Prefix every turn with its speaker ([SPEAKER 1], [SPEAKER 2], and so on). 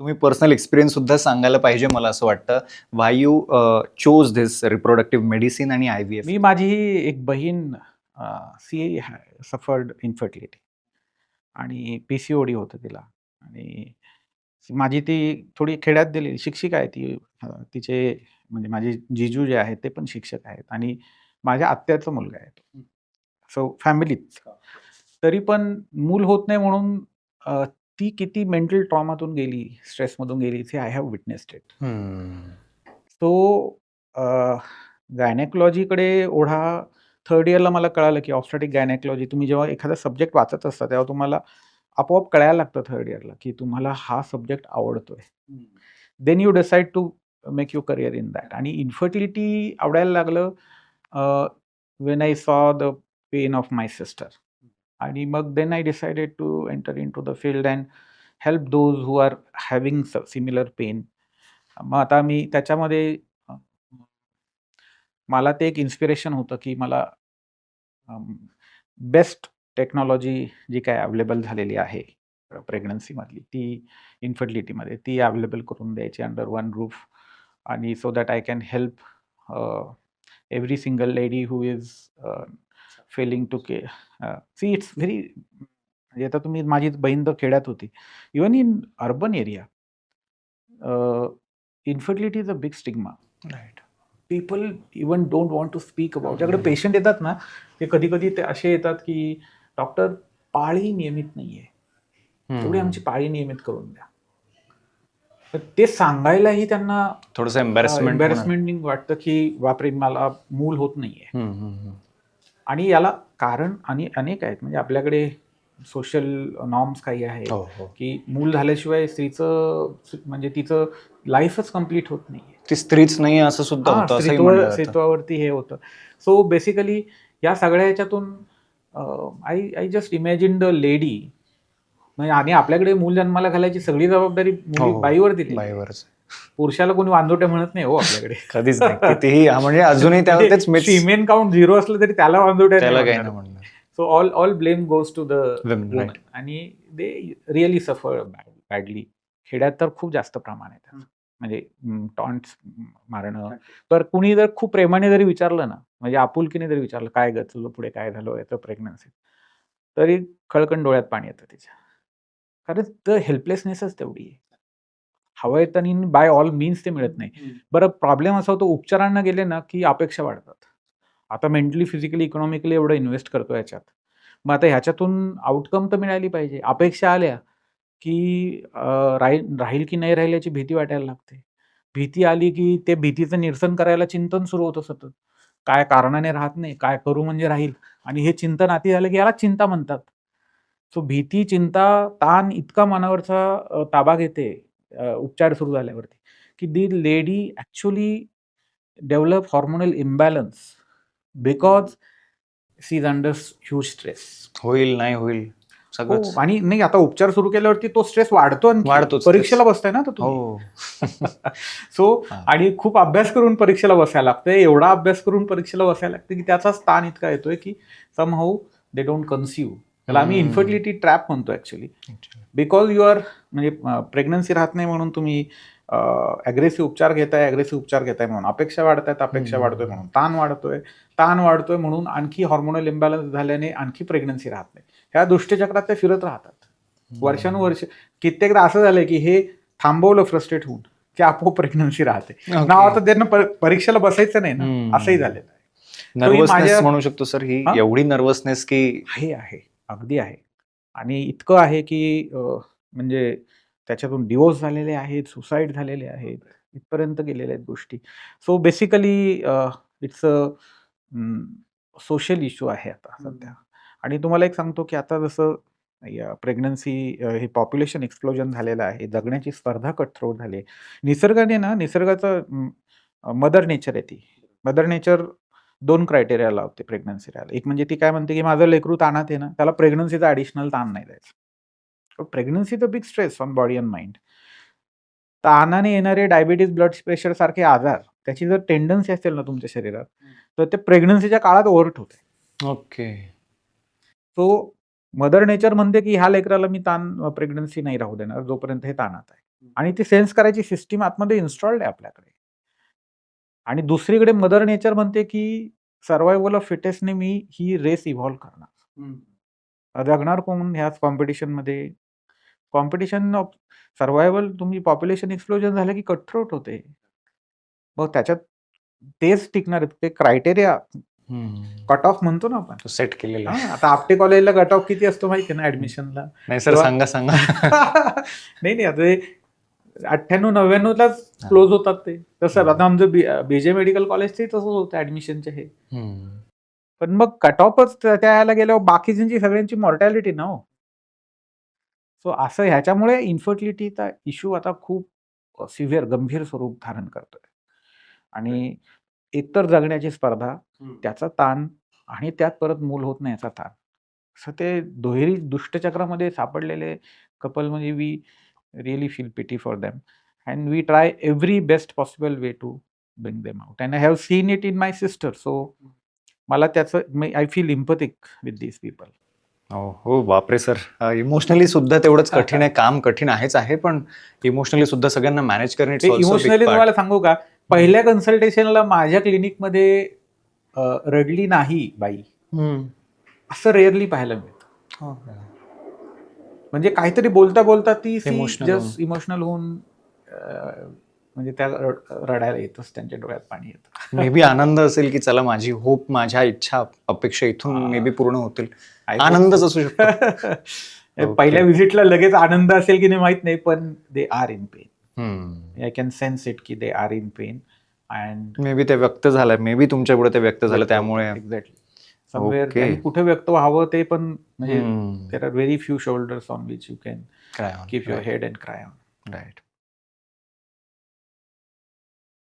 [SPEAKER 1] तुम्ही personal experience सुद्धा सांगायला पाहिजे मला असं वाटतं. Why you chose this reproductive medicine आणि आय व्ही एफ
[SPEAKER 2] मी माझी एक बहीण सी सफर्ड इन्फर्टिलिटी आणि पी सी ओ डी होतं तिला. आणि माझी ती थोडी खेड्यात दिलेली शिक्षिका आहे ती तिचे म्हणजे माझे जिजू जे आहेत ते पण शिक्षक आहेत. आणि माझ्या आत्याचा मुलगा आहे तो. सो फॅमिलीत तरी पण मूल होत नाही म्हणून ती किती मेंटल ट्रॉमातून गेली स्ट्रेसमधून गेली ते I have witnessed it. So गायनेकॉलॉजीकडे ओढा थर्ड इयरला मला कळालं की ऑब्स्टॅटिक गायनेकॉलॉजी तुम्ही जेव्हा एखादा सब्जेक्ट वाचत असता तेव्हा तुम्हाला आपोआप कळायला लागतं थर्ड इयरला की तुम्हाला हा सब्जेक्ट आवडतोय. Then you decide to make you career in that आणि इन्फर्टिलिटी आवडायला लागलं when I saw the pain of my sister आणि मग then I decided to enter in to the field and help those who are having similar pain मग आता मी त्याच्यामध्ये मला ते एक इन्स्पिरेशन होतं की मला बेस्ट टेक्नॉलॉजी जी काय अवेलेबल झालेली आहे प्रेग्नन्सीमधली ती इन्फर्टिलिटीमध्ये ती अवेलेबल करून द्यायची अंडर वन रूफ आणि so that I can help every single lady who is failing to conceive it's very म्हणजे आता तुम्ही माझी बहीण तर खेड्यात होती. Even in urban area infertility is a big stigma
[SPEAKER 1] right
[SPEAKER 2] people even don't want to speak about ज्याकडे patient येतात ना ते कधी कधी ते असे येतात की डॉक्टर पाळी नियमित नाही आहे तेवढी आमची पाळी नियमित करून द्या. तर ते सांगायलाही त्यांना
[SPEAKER 1] थोडस एम्बॅरेसमेंट
[SPEAKER 2] एम्बॅरेसमेंट वाटतं की बापरे मला मूल होत नाहीये. आणि याला कारण आणि अनेक आहेत. म्हणजे आपल्याकडे सोशल नॉर्म्स काही आहेत
[SPEAKER 1] हो हो.
[SPEAKER 2] की मूल झाल्याशिवाय स्त्रीचं म्हणजे तिचं लाईफच कंप्लीट होत नाहीये.
[SPEAKER 1] ती स्त्रीच नाही असं सुद्धा होतं असंही
[SPEAKER 2] स्त्रीत्व-
[SPEAKER 1] म्हणलं जातं.
[SPEAKER 2] स्त्रीत्वावरती हे होतं. सो बेसिकली या सगळ्या ह्याच्यातून I I just imagine the lady म्हणजे आणि आपल्याकडे मूल जन्माला घालायची सगळी जबाबदारी मुली-
[SPEAKER 1] हो, हो.
[SPEAKER 2] बाईवर दिली.
[SPEAKER 1] बाईवरच.
[SPEAKER 2] पुरुषाला कोणी वांदोटे म्हणत नाही हो आपल्याकडे.
[SPEAKER 1] कधीच नाही. कितीही म्हणजे अजूनही त्या तेच myths.
[SPEAKER 2] सिमेन काउंट झिरो असलं तरी त्याला वांदोटे
[SPEAKER 1] त्याला काही नाही म्हणणार.
[SPEAKER 2] So all all blame goes to the. आणि दे रिअली सफर बॅडली खेड्यात तर खूप जास्त प्रमाण आहे. म्हणजे टॉन्ट्स मारणं. तर कुणी जर खूप प्रेमाने जरी विचारलं ना म्हणजे आपुलकीने जरी विचारलं काय ग तुझं पुढे काय झालं याचं प्रेग्नन्सी तरी खळकण डोळ्यात पाणी येतं तिच्या. कारण तर हेल्पलेसनेसच तेवढी आहे. हवं येतं आणि बाय ऑल मीन्स ते मिळत नाही. बरं प्रॉब्लेम असा होतो उपचारांना गेले ना की अपेक्षा वाढतात. आता मेंटली फिजिकली इकॉनॉमिकली एवढं इन्व्हेस्ट करतो याच्यात मग आता ह्याच्यातून आउटकम तर मिळाली पाहिजे. अपेक्षा आल्या की राहील राहील की नाही राहील याची भीती वाटायला लागते. भीती आली की ते भीतीचं निरसन करायला चिंतन सुरू होतं सतत. काय कारणाने राहत नाही काय करू म्हणजे राहील? आणि हे चिंतन आती झालं की याला चिंता म्हणतात. सो भीती चिंता ताण इतका मनावरचा ताबा घेते उपचार सुरू झाल्यावरती की the lady actually develop hormonal imbalance because she is under huge stress
[SPEAKER 1] होईल नाही होईल
[SPEAKER 2] हो, आणि नाही आता उपचार सुरू केल्यावरती तो स्ट्रेस वाढतो आणखी.
[SPEAKER 1] वाढतोच.
[SPEAKER 2] परीक्षेला बसताय ना तो
[SPEAKER 1] हो
[SPEAKER 2] सो
[SPEAKER 1] हा.
[SPEAKER 2] आणि खूप अभ्यास करून परीक्षेला बसायला लागतं एवढा अभ्यास करून परीक्षेला बसायला लागतं की त्याचाच ताण इतका येतोय की somehow they don't conceive त्याला आम्ही. इन्फर्टिलिटी ट्रॅप म्हणतो ऍक्च्युली बिकॉज यू आर म्हणजे प्रेग्नन्सी राहत नाही म्हणून तुम्ही अग्रेसिव्ह उपचार घेताय अग्रेसिव्ह उपचार घेताय म्हणून. अपेक्षा वाढतायत अपेक्षा. वाढतोय म्हणून. ताण वाढतोय ताण वाढतोय म्हणून आणखी हॉर्मोनल इम्बॅलन्स झाल्याने आणखी प्रेग्नन्सी राहत नाही. ह्या दुष्टचक्रात ते फिरत राहतात. वर्षानुवर्ष कित्येकदा असं झालंय की हे थांबवलं फ्रस्ट्रेट होऊन की आपोआप प्रेग्नन्सी राहते. नाव आता त्यांना पर- परीक्षेला बसायचं नाही ना. असंही झालेलं आहे. ही
[SPEAKER 1] नर्वसनेस म्हणू शकतो सर. ही
[SPEAKER 2] हा?
[SPEAKER 1] एवढी नर्वसनेस की
[SPEAKER 2] आहे आहे. अगदी आहे. आणि इतकं आहे की म्हणजे त्याच्यातून डिवोर्स झालेले आहेत सुसाईड झालेले आहेत इथपर्यंत गेलेल्या आहेत गोष्टी. So basically it's a social issue आहे आता सध्या. आणि तुम्हाला एक सांगतो की आता जसं प्रेग्नन्सी हे पॉप्युलेशन एक्सप्लोजन झालेलं आहे जगण्याची स्पर्धा कटथ्रोट झाली आहे. निसर्गाने ना निसर्गाचं मदर नेचर आहे ती. मदर नेचर दोन क्रायटेरिया लावते प्रेग्नन्सी राहायला एक म्हणजे ती काय म्हणते की माझं लेकरू ताणात आहे ना त्याला प्रेग्नन्सीचा ॲडिशनल ताण नाही द्यायचा. Pregnancy the big stress on body and mind ताणाने येणारे डायबिटीज ब्लड प्रेशर सारखे आजार त्याची जर टेंडन्सी असेल ना तुमच्या शरीरात तर ते प्रेग्नन्सीच्या काळात ओव्हरट होते.
[SPEAKER 1] ओके.
[SPEAKER 2] सो मदर नेचर म्हणते की ह्या लेकराला मी ताण प्रेग्नन्सी नाही राहू देणार जोपर्यंत हे ताणात आहे. आणि ती सेन्स करायची सिस्टीम आतमध्ये इन्स्टॉल्ड आहे आपल्याकडे. आणि दुसरीकडे मदर नेचर म्हणते की सर्वायवल ऑफ फिटेस्टने मी ही रेस इव्हॉल्व करणार. जगणार कोण ह्याच कॉम्पिटिशनमध्ये कॉम्पिटिशन ऑफ सर्वायवल तुम्ही पॉप्युलेशन एक्सप्लोजन झालं की कटथ्रोट होते. मग त्याच्यात तेच टिकणार आहेत. ते क्रायटेरिया कट ऑफ म्हणतो ना आपण.
[SPEAKER 1] तो सेट केलेला.
[SPEAKER 2] आता आपटे कॉलेजला कट ऑफ किती असतो माहिती ना ऍडमिशनला
[SPEAKER 1] नाही सर सांगा सांगा.
[SPEAKER 2] नाही नाही आता अठ्ठ्याण्णव नव्याण्णवलाच क्लोज होतात ते. तसं आता आमचं बीजे मेडिकल कॉलेज ते तसंच होतं ऍडमिशनचे हे. पण मग कट ऑफच त्या याला गेल्यावर बाकीच्यांची सगळ्यांची मॉर्टॅलिटी ना हो. सो असं ह्याच्यामुळे इन्फर्टिलिटीचा इश्यू आता खूप सिव्हिअर गंभीर स्वरूप धारण करतोय. आणि एकतर जगण्याची स्पर्धा त्याचा ताण आणि त्यात परत मूल होत नाही याचा ताण. असं ते दुहेरी दुष्टचक्रामध्ये सापडलेले कपल म्हणजे we really feel pity for them and we try every best possible way to bring them out and I have seen it in my sister so मला त्याचं I feel empathic with these people
[SPEAKER 1] हो बापरे sir. Emotionally सुद्धा तेवढंच कठीण आहे. काम कठीण आहेच आहे पण इमोशनली सुद्धा सगळ्यांना मॅनेज करणे
[SPEAKER 2] इमोशनली. तुम्हाला सांगू का? पहिल्या कन्सल्टेशनला माझ्या क्लिनिकमध्ये रडली नाही बाई. असं रेअरली पाहायला मिळतं.
[SPEAKER 1] हो.
[SPEAKER 2] म्हणजे काहीतरी बोलता बोलता ती जस्ट इमोशनल होऊन म्हणजे त्या रड- रडायला येतच त्यांच्या डोळ्यात पाणी येतं.
[SPEAKER 1] मे बी आनंद असेल की चला माझी होप माझ्या इच्छा अपेक्षा इथून. मे बी पूर्ण होतील. आनंदच. असू शकतो.
[SPEAKER 2] पहिल्या व्हिजिटला लगेच आनंद असेल की नाही माहीत नाही पण they are in pain I can sense it की they are in pain and
[SPEAKER 1] maybe ते व्यक्त झालंय. मे बी तुमच्यापुढे ते व्यक्त झालं त्यामुळे.
[SPEAKER 2] Exactly somewhere
[SPEAKER 1] Okay.
[SPEAKER 2] कुठे व्यक्त व्हावं ते पण म्हणजे. There are very few shoulders on which you can keep your head and cry on
[SPEAKER 1] right